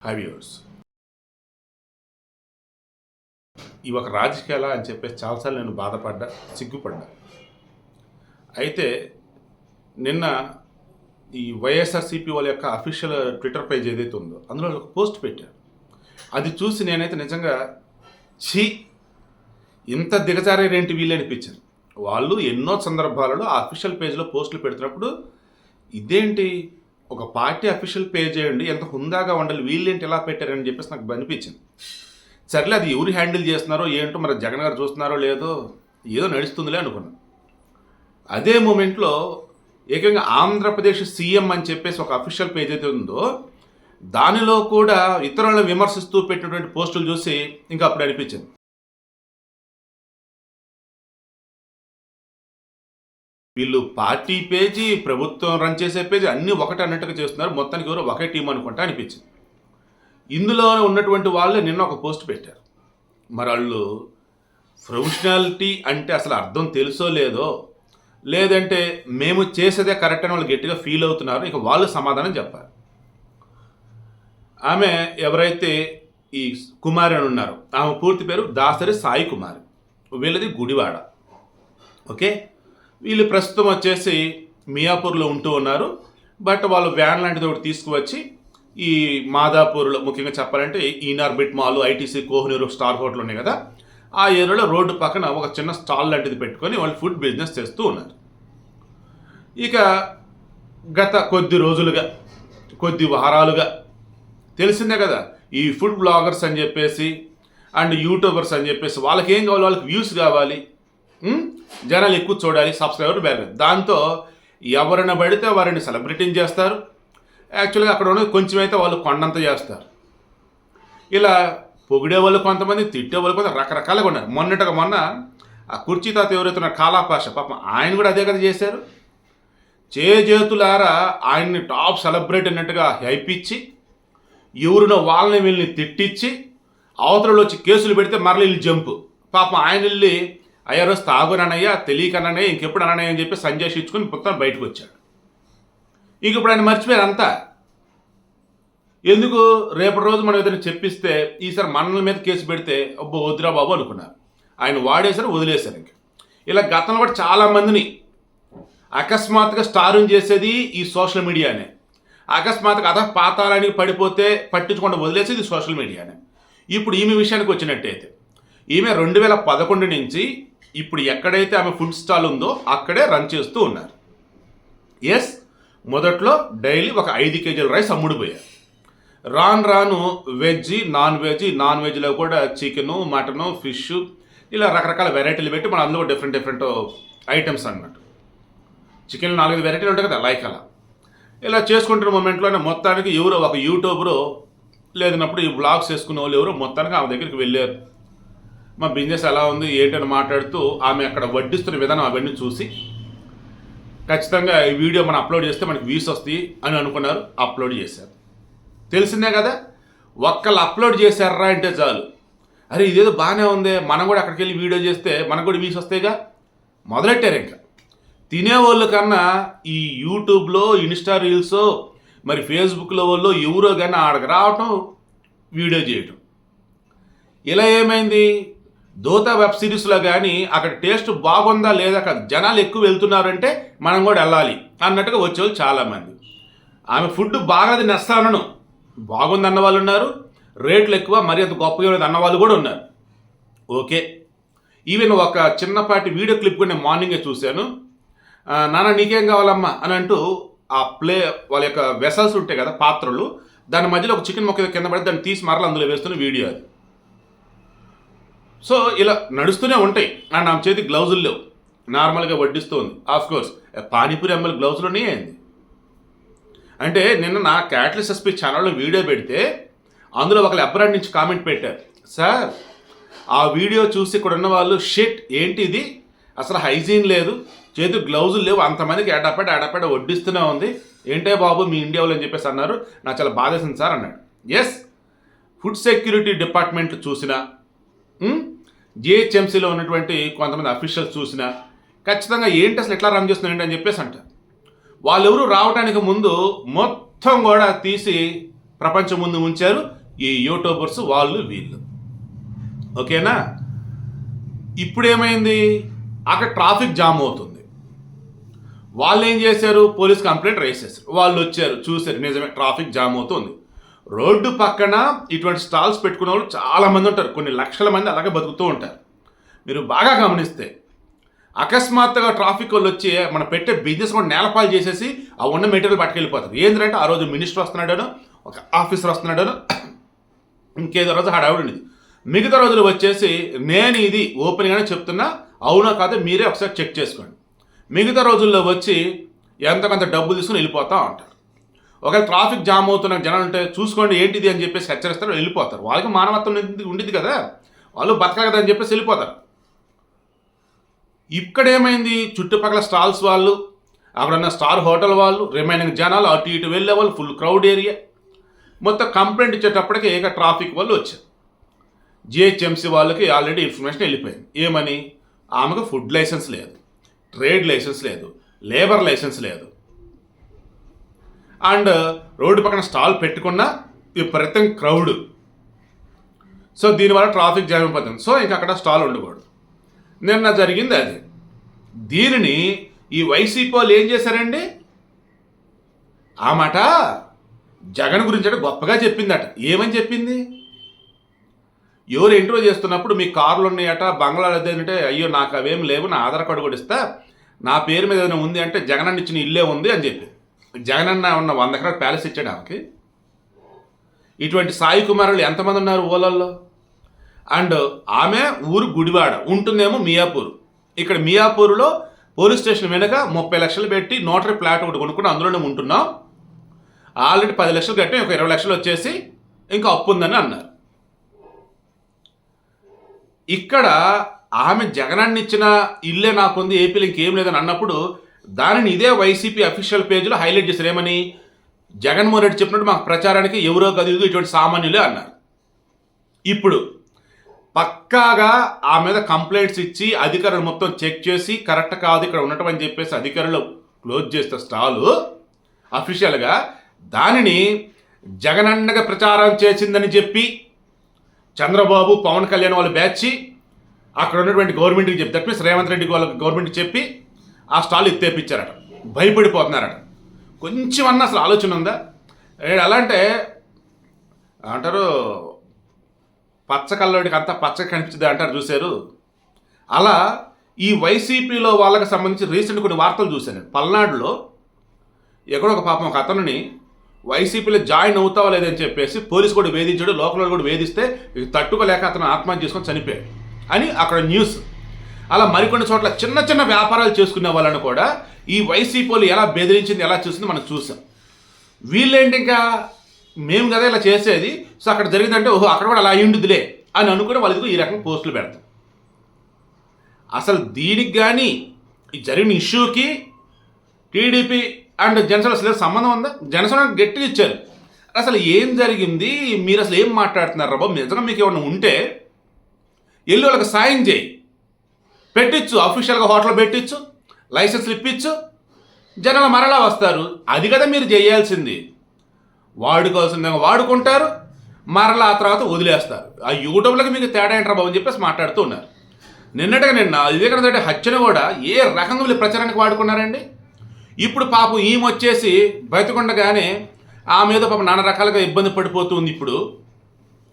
హ్యావ్యూర్స్ ఇవి ఒక రాజకీయాల అని చెప్పేసి చాలాసార్లు నేను బాధపడ్డా సిగ్గుపడ్డా. అయితే నిన్న ఈ వైఎస్ఆర్సీపీ వాళ్ళ యొక్క అఫీషియల్ ట్విట్టర్ పేజ్ ఏదైతే ఉందో అందులో ఒక పోస్ట్ పెట్టారు అది చూసి నేనైతే నిజంగా ఛీ! ఇంత దిగజారేంటి వీళ్ళు అనిపించింది. వాళ్ళు ఎన్నో సందర్భాలలో ఆ అఫీషియల్ పేజ్లో పోస్టులు పెడుతున్నప్పుడు ఇదేంటి? ఒక పార్టీ అఫీషియల్ పేజ్ చేయండి ఎంత హుందాగా ఉండాలి వీళ్ళేంటి ఎలా పెట్టారని చెప్పేసి నాకు అనిపించింది. సర్లే అది ఎవరు హ్యాండిల్ చేస్తున్నారో ఏంటో మరి జగన్ గారు చూస్తున్నారో లేదో ఏదో నడుస్తుందిలే అనుకున్నాను అదే మూమెంట్లో ఏకంగా ఆంధ్రప్రదేశ్ సీఎం అని చెప్పేసి ఒక అఫీషియల్ పేజ్ అయితే ఉందో దానిలో కూడా ఇతరులను విమర్శిస్తూ పెట్టినటువంటి పోస్టులు చూసి ఇంకా అప్పుడు అనిపించింది. వీళ్ళు పార్టీ పేజీ ప్రభుత్వం రన్ చేసే పేజీ అన్నీ ఒకటి అన్నట్టుగా చేస్తున్నారు. మొత్తానికి ఎవరో ఒకే టీం అనుకుంటా అనిపించింది. ఇందులో ఉన్నటువంటి వాళ్ళే నిన్న ఒక పోస్ట్ పెట్టారు. మరి వాళ్ళు ప్రొఫెషనాలిటీ అంటే అసలు అర్థం తెలుసో లేదో లేదంటే మేము చేసేదే కరెక్ట్ అని వాళ్ళు గట్టిగా ఫీల్ అవుతున్నారు. ఇక వాళ్ళు సమాధానం చెప్పారు ఆమె ఎవరైతే ఈ కుమారి అని ఉన్నారు ఆమె పూర్తి పేరు దాసరి సాయి కుమారి వీళ్ళది గుడివాడ. ఓకే? వీళ్ళు ప్రస్తుతం వచ్చేసి మియాపూర్లో ఉంటూ ఉన్నారు. బట్ వాళ్ళు వ్యాన్ లాంటిది ఒకటి తీసుకువచ్చి ఈ మాదాపూర్లో ముఖ్యంగా చెప్పాలంటే Inorbit mall ITC Kohinoor star hotel ఉన్నాయి కదా. ఆ ఏరియాలో రోడ్డు పక్కన ఒక చిన్న స్టాల్ లాంటిది పెట్టుకొని వాళ్ళు ఫుడ్ బిజినెస్ చేస్తూ ఉన్నారు. ఇక గత కొద్ది రోజులుగా కొద్ది వారాలుగా తెలిసిందే కదా ఈ ఫుడ్ బ్లాగర్స్ అని చెప్పేసి అండ్ యూట్యూబర్స్ అని చెప్పేసి వాళ్ళకి ఏం కావాలి? వాళ్ళకి వ్యూస్ కావాలి. జనాలు ఎక్కువ చూడాలి సబ్స్క్రైబర్ పెరగాలి దాంతో ఎవరిని పడితే వారిని సెలబ్రిటీని చేస్తారు. యాక్చువల్గా అక్కడ ఉన్నది కొంచెం అయితే వాళ్ళు కొండంత చేస్తారు. ఇలా పొగిడే వాళ్ళు కొంతమంది తిట్టే వాళ్ళు కొంత రకరకాలుగా ఉన్నారు. మొన్నటగా మొన్న ఆ కుర్చీ తాత ఎవరైతే కాలాపాష పాపం ఆయన కూడా అదే కదా చేశారు. చేజేతులారా ఆయన్ని టాప్ సెలబ్రిటీ అన్నట్టుగా హైప్ ఇచ్చి ఎవరినో వాళ్ళని వీళ్ళని తిట్టించి అవతలలో వచ్చి కేసులు పెడితే మరల వీళ్ళు జంపు. పాపం ఆయన వెళ్ళి అయ్యా రోజు తాగునన్నయ్య తెలియకనయ్య ఇంకెప్పుడు అనయ్య అని చెప్పి సంజయ్ ఇచ్చుకొని మొత్తం బయటకు వచ్చాడు. ఇంక ఇప్పుడు ఆయన మర్చిపోయారు అంతా. ఎందుకు? రేపటి రోజు మనం ఏదైనా చెప్పిస్తే ఈసారి మనల మీద కేసు పెడితే అబ్బో వద్దురా బాబు అనుకున్నారు. ఆయన వాడేశారు వదిలేశారు ఇంక. ఇలా గతంలో కూడా చాలామందిని అకస్మాత్తుగా స్టారుని చేసేది ఈ సోషల్ మీడియానే. అకస్మాత్తుగా అధ పాతాలానికి పడిపోతే పట్టించకుండా వదిలేసేది సోషల్ మీడియానే. ఇప్పుడు ఈమె విషయానికి వచ్చినట్టయితే ఈమె రెండు వేల పదకొండు నుంచి ఇప్పుడు ఎక్కడైతే ఆమె ఫుడ్ స్టాల్ ఉందో అక్కడే రన్ చేస్తూ ఉన్నారు. ఎస్ మొదట్లో డైలీ ఒక ఐదు కేజీల రైస్ అమ్ముడుపోయారు. రాను రాను వెజ్ నాన్ వెజ్ నాన్ వెజ్లో కూడా చికెను మటను ఫిష్ ఇలా రకరకాల వెరైటీలు పెట్టి మన అందులో డిఫరెంట్ డిఫరెంట్ ఐటమ్స్ అన్నట్టు చికెన్ నాలుగైదు వెరైటీలు ఉంటాయి కదా లైక్ అలా. ఇలా చేసుకుంటున్న మూమెంట్లోనే మొత్తానికి ఎవరో ఒక యూట్యూబరు లేదన్నప్పుడు ఈ బ్లాగ్స్ చేసుకునే వాళ్ళు ఎవరో మొత్తానికి ఆమె దగ్గరికి వెళ్ళారు. మా బిజినెస్ ఎలా ఉంది ఏంటని మాట్లాడుతూ ఆమె అక్కడ వడ్డిస్తున్న విధానం అవన్నీ చూసి ఖచ్చితంగా ఈ వీడియో మనం అప్లోడ్ చేస్తే మనకి వ్యూస్ వస్తాయి అని అనుకున్నారు అప్లోడ్ చేశారు. తెలిసిందే కదా ఒక్కళ్ళు అప్లోడ్ చేశారా అంటే చాలు. అరే ఇదేదో బాగానే ఉంది మనం కూడా అక్కడికి వెళ్ళి వీడియో చేస్తే మనకు కూడా వ్యూస్ వస్తాయిగా? మొదలెట్టారు ఇంకా. తినేవాళ్ళు కన్నా ఈ యూట్యూబ్లో ఇన్స్టా రీల్స్ మరి ఫేస్బుక్లో వాళ్ళు ఎవరో కానీ ఆడకు రావటం వీడియో చేయటం. ఇలా ఏమైంది? దూత వెబ్ సిరీస్లో కానీ అక్కడ టేస్ట్ బాగుందా లేదా అక్కడ జనాలు ఎక్కువ వెళ్తున్నారంటే మనం కూడా వెళ్ళాలి అన్నట్టుగా వచ్చేవాళ్ళు చాలామంది. ఆమె ఫుడ్ బాగా తినేస్తానను బాగుంది అన్న వాళ్ళు ఉన్నారు. రేట్లు ఎక్కువ మరి అంత గొప్పగా ఉన్నది అన్న వాళ్ళు కూడా ఉన్నారు. ఓకే. ఈవెన్ ఒక చిన్నపాటి వీడియో క్లిప్ కూడా నేను మార్నింగే చూశాను. నాన్న నీకేం కావాలమ్మా అని అంటూ ఆ ప్లే వాళ్ళ యొక్క వెసల్స్ ఉంటాయి కదా పాత్రలు దాని మధ్యలో ఒక చికెన్ మొక్క కింద పడి దాన్ని తీసి మరల అందులో వేస్తున్న వీడియో అది. సో ఇలా నడుస్తూనే ఉంటాయి. అండ్ నా చేతి గ్లౌజులు లేవు. నార్మల్గా వడ్డిస్తుంది. ఆఫ్ కోర్స్ పానీపూరి అమ్మల గ్లౌజులు అయింది అంటే నిన్న నా క్యాట్లెస్ ఎస్పీ ఛానల్లో వీడియో పెడితే అందులో ఒకళ్ళు అబ్రాడ్ నుంచి కామెంట్ పెట్టారు. సార్ ఆ వీడియో చూసి ఇక్కడ ఉన్న వాళ్ళు షిట్ ఏంటి ఇది? అసలు హైజీన్ లేదు. చేతి గ్లౌజులు లేవు. అంతమందికి ఏడాపేట ఏడాపేట వడ్డిస్తూనే ఉంది. ఏంటే బాబు మీ ఇండియా వాళ్ళు అని చెప్పేసి అన్నారు. నాకు చాలా బాధేసింది సార్ అన్నాడు. ఎస్ ఫుడ్ సెక్యూరిటీ డిపార్ట్మెంట్ చూసినా జిహెచ్ఎంసీలో ఉన్నటువంటి కొంతమంది అఫీషియల్స్ చూసినా ఖచ్చితంగా ఏంటి అసలు ఎట్లా రన్ చేస్తున్నారు ఏంటి అని చెప్పేసి అంటారు. వాళ్ళెవరు రావడానికి ముందు మొత్తం కూడా తీసి ప్రపంచం ముందు ఉంచారు ఈ యూట్యూబర్స్ వాళ్ళు వీళ్ళు. ఓకేనా? ఇప్పుడు ఏమైంది అక్కడ ట్రాఫిక్ జామ్ అవుతుంది. వాళ్ళు ఏం చేశారు? పోలీస్ కంప్లైంట్ రేస్ చేశారు వాళ్ళు వచ్చారు చూశారు నిజమే ట్రాఫిక్ జామ్ అవుతుంది. రోడ్డు పక్కన ఇటువంటి స్టాల్స్ పెట్టుకునే వాళ్ళు చాలా మంది ఉంటారు. కొన్ని లక్షల మంది అలాగే బతుకుతూ ఉంటారు. మీరు బాగా గమనిస్తే అకస్మాత్తుగా ట్రాఫిక్ వాళ్ళు వచ్చి మనం పెట్టే బిజినెస్ కూడా నేలపాలు చేసేసి ఆ ఉన్న మెటీరియల్ పట్టుకెళ్ళిపోతారు. ఏంటంటే ఆ రోజు మినిస్టర్ వస్తున్నాడను ఒక ఆఫీసర్ వస్తున్నాడను ఇంకేదో రోజు హడావుడి మిగతా రోజులు వచ్చేసి నేను ఇది ఓపెన్గానే చెప్తున్నా అవునా కాదో మీరే ఒకసారి చెక్ చేసుకోండి. మిగతా రోజుల్లో వచ్చి ఎంతకంత డబ్బులు తీసుకుని వెళ్ళిపోతా ఉంటారు. ఒకవేళ ట్రాఫిక్ జామ్ అవుతున్న జనాలు ఉంటే చూసుకోండి ఏంటిది అని చెప్పేసి హెచ్చరిస్తారు వెళ్ళిపోతారు. వాళ్ళకి మానవత్వం ఉంది- ఉండిద్ది కదా. వాళ్ళు బతకాలి కదా అని చెప్పేసి వెళ్ళిపోతారు. ఇక్కడ ఏమైంది? చుట్టుపక్కల స్టాల్స్ వాళ్ళు అక్కడ ఉన్న స్టార్ హోటల్ వాళ్ళు రిమైనింగ్ జనాలు అటు ఇటు వెళ్ళే వాళ్ళు ఫుల్ క్రౌడ్ ఏరియా మొత్తం కంప్లైంట్ ఇచ్చేటప్పటికి ఏక ట్రాఫిక్ వాళ్ళు వచ్చారు. జిహెచ్ఎంసీ వాళ్ళకి ఆల్రెడీ ఇన్ఫర్మేషన్ వెళ్ళిపోయింది. ఏమని? ఆమెకు ఫుడ్ లైసెన్స్ లేదు ట్రేడ్ లైసెన్స్ లేదు లేబర్ లైసెన్స్ లేదు. అండ్ రోడ్డు పక్కన స్టాల్ పెట్టుకున్న విపరీతం క్రౌడ్. సో దీనివల్ల ట్రాఫిక్ జామ్ అయిపోతుంది. సో ఇంకా అక్కడ స్టాల్ ఉండకూడదు. నిన్న జరిగింది అది. దీనిని ఈ వైసీపీ వాళ్ళు ఏం చేశారండి? ఆ మాట జగన్ గురించి అంటే గొప్పగా చెప్పిందట. ఏమని చెప్పింది? ఎవరు ఇంటర్వ్యూ చేస్తున్నప్పుడు మీ కార్లు ఉన్నాయట బంగ్లాలు అదేంటంటే అయ్యో నాకు అవేం లేవు నా ఆధార్ కార్డు కూడా ఇస్తా నా పేరు మీద ఏదైనా ఉంది అంటే జగన్ ఇచ్చిన ఇల్లే ఉంది అని చెప్పి. జగనన్న ఉన్న వంద ఎకరాల ప్యాలెస్ ఇచ్చాడు ఆమెకి. ఇటువంటి సాయి కుమారులు ఎంతమంది ఉన్నారు ఓలల్లో? అండ్ ఆమె ఊరు గుడివాడ ఉంటుందేమో మియాపూర్. ఇక్కడ మియాపూర్లో పోలీస్ స్టేషన్ వెనుక ముప్పై లక్షలు పెట్టి నోటరీ ప్లాట్ ఒకటి కొనుక్కుని అందులోనే ఉంటున్నాం. ఆల్రెడీ పది లక్షలు కట్టి ఒక ఇరవై లక్షలు వచ్చేసి ఇంకా అప్పు ఉందని అన్నారు. ఇక్కడ ఆమె జగనాన్ని ఇచ్చిన ఇల్లే నాకుంది ఏపీలో ఇంకేం లేదని అన్నప్పుడు దానిని ఇదే వైసీపీ అఫీషియల్ పేజీలో హైలైట్ చేశారు. ఏమని? జగన్మోహన్ రెడ్డి చెప్పినట్టు మాకు ప్రచారానికి ఎవరో గది ఇటువంటి సామాన్యులే అన్నారు. ఇప్పుడు పక్కాగా ఆ మీద కంప్లైంట్స్ ఇచ్చి అధికారులు మొత్తం చెక్ చేసి కరెక్ట్ కాదు ఇక్కడ ఉండటం అని చెప్పేసి అధికారులు క్లోజ్ చేస్తే స్టాలు. అఫీషియల్గా దానిని జగనన్నగా ప్రచారం చేసిందని చెప్పి చంద్రబాబు పవన్ కళ్యాణ్ వాళ్ళ బ్యాచ్ అక్కడ ఉన్నటువంటి గవర్నమెంట్కి చెప్పి దట్ మీన్స్ రేవంత్ రెడ్డి వాళ్ళకి గవర్నమెంట్కి చెప్పి ఆ స్టాల్ ఎత్తేపించారట భయపడిపోతున్నారట. కొంచెం అన్న అసలు ఆలోచన ఉందా? ఎలా అంటే అంటారు పచ్చ కల్లోడికి అంతా పచ్చ కనిపించింది అంటారు చూశారు. అలా ఈ వైసీపీలో వాళ్ళకి సంబంధించి రీసెంట్ కొన్ని వార్తలు చూశాను. పల్నాడులో ఎక్కడో ఒక పాపం ఒక అతనుని వైసీపీలో జాయిన్ అవుతావా లేదని చెప్పేసి పోలీసు కూడా వేధించాడు లోకల్ కూడా వేధిస్తే తట్టుకోలేక అతను ఆత్మహత్య చేసుకొని చనిపోయాడు. అని అక్కడ న్యూస్. అలా మరికొన్ని చోట్ల చిన్న చిన్న వ్యాపారాలు చేసుకునే వాళ్ళని కూడా ఈ వైసీపీలు ఎలా బెదిరించింది ఎలా చూసింది మనం చూసాం. వీళ్ళేంటి ఇంకా? మేము కదా ఇలా చేసేది. సో అక్కడ జరిగిందంటే ఓహో అక్కడ కూడా అలా అయ్యుండుదిలే అని అనుకుని వాళ్ళకి ఈ రకంగా పోస్టులు పెడతాం. అసలు దీనికి కానీ ఈ జరిగిన ఇష్యూకి టీడీపీ అండ్ జనసేన అసలు సంబంధం ఉందా? జనసేన గట్టిగా ఇచ్చారు. అసలు ఏం జరిగింది? మీరు అసలు ఏం మాట్లాడుతున్నారు? బాబు నిజంగా మీకు ఏమైనా ఉంటే వెళ్ళి వాళ్ళకి సాయం చేయి. పెట్టించు అఫీషియల్గా హోటల్ పెట్టించు లైసెన్స్లు ఇప్పించు జనాలు మరలా వస్తారు. అది కదా మీరు చేయాల్సింది. వాడుకోవాల్సిందేమో వాడుకుంటారు. మరలా ఆ తర్వాత వదిలేస్తారు. ఆ యూట్యూబ్లకి మీకు తేడా ఏంట్రా బాబు అని చెప్పేసి మాట్లాడుతూ ఉన్నారు. నిన్నటిగా నిన్న వివేకానంద రెడ్డి హత్యను కూడా ఏ రకంగా వీళ్ళు ప్రచారానికి వాడుకున్నారండి? ఇప్పుడు పాపం ఈమె వచ్చేసి బయటకుండగానే ఆమె మీద పాపం నానా రకాలుగా ఇబ్బంది పడిపోతుంది ఇప్పుడు.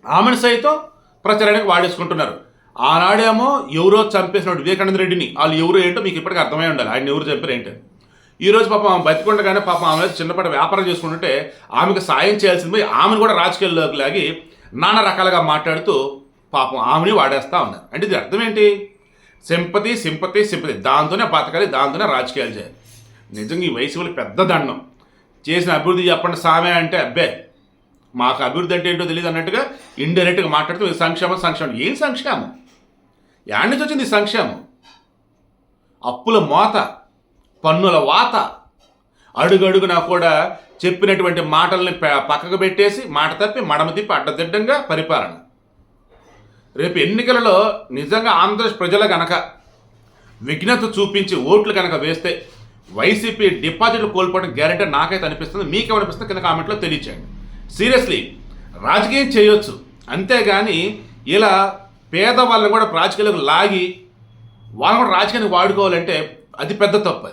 ఆమెను సైతం ప్రచారానికి వాడేసుకుంటున్నారు. ఆనాడేమో ఎవరో చంపేసినాడు వివేకానంద రెడ్డిని. వాళ్ళు ఎవరు ఏంటో మీకు ఇప్పటికీ అర్థమై ఉండాలి. ఆయన ఎవరు చెప్పారు ఏంటో? ఈ రోజు పాపం ఆమె బతికుండగానే పాపం ఆమె చిన్నపాటి వ్యాపారం చేసుకుంటుంటే ఆమెకు సాయం చేయాల్సింది పోయి ఆమెను కూడా రాజకీయాల్లోకి లాగి నానా రకాలుగా మాట్లాడుతూ పాపం ఆమెని వాడేస్తూ ఉన్నారు. అంటే ఇది అర్థం ఏంటి? Sympathy sympathy sympathy. దాంతోనే బతకాలి దాంతోనే రాజకీయాలు చేయాలి. నిజంగా ఈ వయసు పెద్ద దండం. చేసిన అభివృద్ధి చెప్పండి సామే అంటే అబ్బే మాకు అభివృద్ధి అంటే ఏంటో తెలియదు అన్నట్టుగా ఇండైరెక్ట్గా మాట్లాడుతూ సంక్షేమ సంక్షేమం సంక్షేమం. ఏం సంక్షేమం? యాడ్ నుంచి వచ్చింది సంక్షేమం? అప్పుల మోత పన్నుల వాత. అడుగడుగునా కూడా చెప్పినటువంటి మాటల్ని ప- పక్కకు పెట్టేసి మాట తప్పి మడమ తిప్పి అడ్డదిడ్డంగా పరిపాలన. రేపు ఎన్నికలలో నిజంగా ఆంధ్రప్రదేశ్ ప్రజల గనక విఘ్నత చూపించి ఓట్లు కనుక వేస్తే వైసీపీ డిపాజిట్లు కోల్పోవడం గ్యారెంటీ నాకైతే అనిపిస్తుంది. మీకేమనిపిస్తుంది? కింద కామెంట్లో తెలియచేయండి. సీరియస్లీ రాజకీయం చేయొచ్చు. అంతేగాని ఇలా పేదవాళ్ళని కూడా రాజకీయాలకు లాగి వాళ్ళని కూడా రాజకీయానికి వాడుకోవాలంటే అది పెద్ద తప్పు అది.